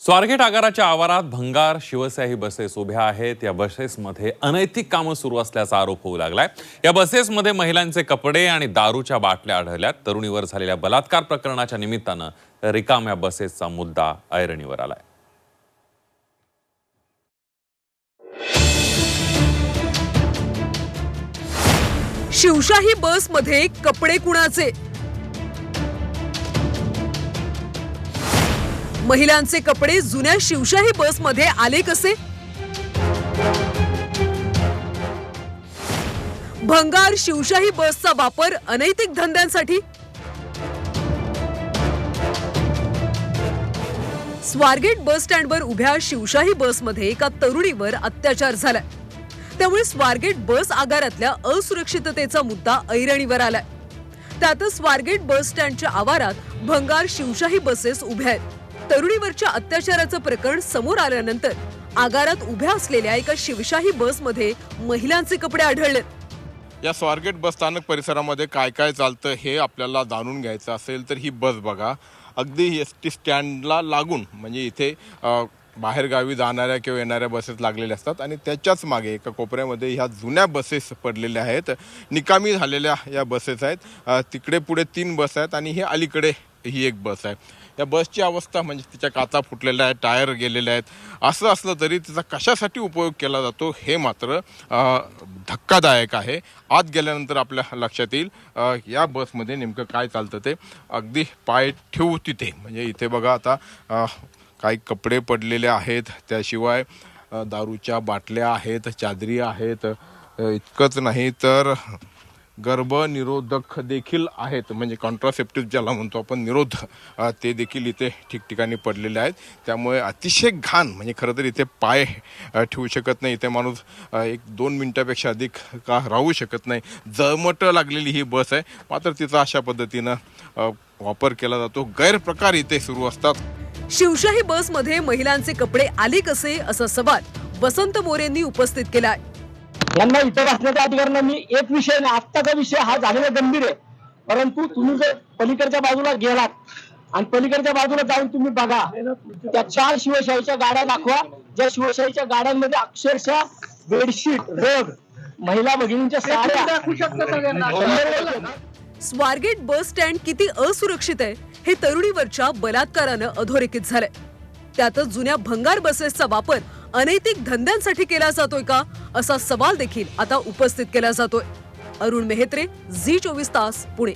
स्वारगेट आगाराच्या आवारात भंगार शिवशाही बसेस उभ्या आहेत. या बसेसमध्ये अनैतिक कामं सुरू असल्याचा आरोप होऊ लागलाय. या बसेसमध्ये महिलांचे कपडे आणि दारूच्या बाटल्या आढळल्यात. तरुणीवर झालेल्या बलात्कार प्रकरणाच्या निमित्तानं रिकाम्या बसेसचा मुद्दा ऐरणीवर आलाय. शिवशाही बसमध्ये कपडे कुणाचे? महिलांचे कपडे जुन्या शिवशाही बसमध्ये आले कसे? भंगार शिवशाही बसचा वापर अनैतिक धंद्यांसाठी? स्वारगेट बस स्टँडवर उभ्या शिवशाही बसमध्ये एका तरुणीवर अत्याचार झालाय. त्यामुळे स्वारगेट बस आगारातल्या असुरक्षिततेचा मुद्दा ऐरणीवर आलाय. त्यातच स्वारगेट बस स्टँडच्या आवारात भंगार शिवशाही बसेस उभ्या आहेत. तरुणीवरच्या अत्याचाराचं प्रकरण समोर आल्यानंतर आगारात उभ्या असलेल्या एका शिवशाही बसमध्ये महिलांचे कपडे आढळले. या स्वारगेट बस स्थानक परिसरामध्ये काय काय चालतं हे आपल्याला जाणून घ्यायचं असेल तर ही बस बघा. अगदी एस टी स्टँडला लागून म्हणजे इथे बाहेरगावी जाणाऱ्या किंवा येणाऱ्या बसेस लागलेल्या असतात आणि त्याच्याच मागे एका कोपऱ्यामध्ये ह्या जुन्या बसेस पडलेल्या आहेत. निकामी झालेल्या या बसेस आहेत. तिकडे पुढे तीन बस आहेत आणि हे अलीकडे ही एक बस आहे. या बसची अवस्था म्हणजे तिच्या काचा फुटलेल्या आहेत टायर गेलेले आहेत. असं असलं तरी तिचा कशासाठी उपयोग केला जातो हे मात्र धक्कादायक आहे. आत गेल्यानंतर आपल्या लक्षात येईल या बसमध्ये नेमकं काय चालतं ते. अगदी पाय ठेवू तिथे. म्हणजे इथे बघा आता काही कपडे पडलेले आहेत त्याशिवाय दारूच्या बाटल्या आहेत चादरी आहेत इतकंच नाही तर गर्भनिरोधक देखील आहेत. म्हणजे कॉन्ट्रासेप्टिव्ह ज्याला म्हणतो आपण निरोध ते देखील इथे ठिकठिकाणी पडलेले आहेत. त्यामुळे अतिशय घाण म्हणजे खरं तर इथे पाय ठेवू शकत नाही. इथे माणूस एक दोन मिनटापेक्षा अधिक का राहू शकत नाही. जळमट लागलेली ही बस आहे. मात्र तिचा अशा पद्धतीनं वापर केला जातो. गैरप्रकार इथे सुरू असतात. शिवशाही बसमध्ये महिलांचे कपडे आले कसे असा सवाल वसंत मोरेंनी उपस्थित केलाय. यांना इतर असण्याच्या अधिकाऱ्यांना मी एक विषय नाही आत्ताचा विषय हा झालेला गंभीर आहे. परंतु तुम्ही जर पलीकडच्या बाजूला गेलात आणि पलीकडच्या बाजूला जाऊन तुम्ही बघा त्या चार शिवशाहीच्या गाड्या दाखवा. ज्या शिवशाहीच्या गाड्यांमध्ये अक्षरशः बेडशीट रग महिला भगिनींच्या साड्या. स्वारगेट बस स्टँड किती असुरक्षित आहे हे तरुणीवरच्या बलात्कारानं अधोरेखित झालंय. त्यातच जुन्या भंगार बसेसचा वापर अनैतिक धंद्यांसाठी केला जातोय का? असा सवाल देखील आता उपस्थित केला जातोय. अरुण मेहत्रे झी चोवीस तास पुणे.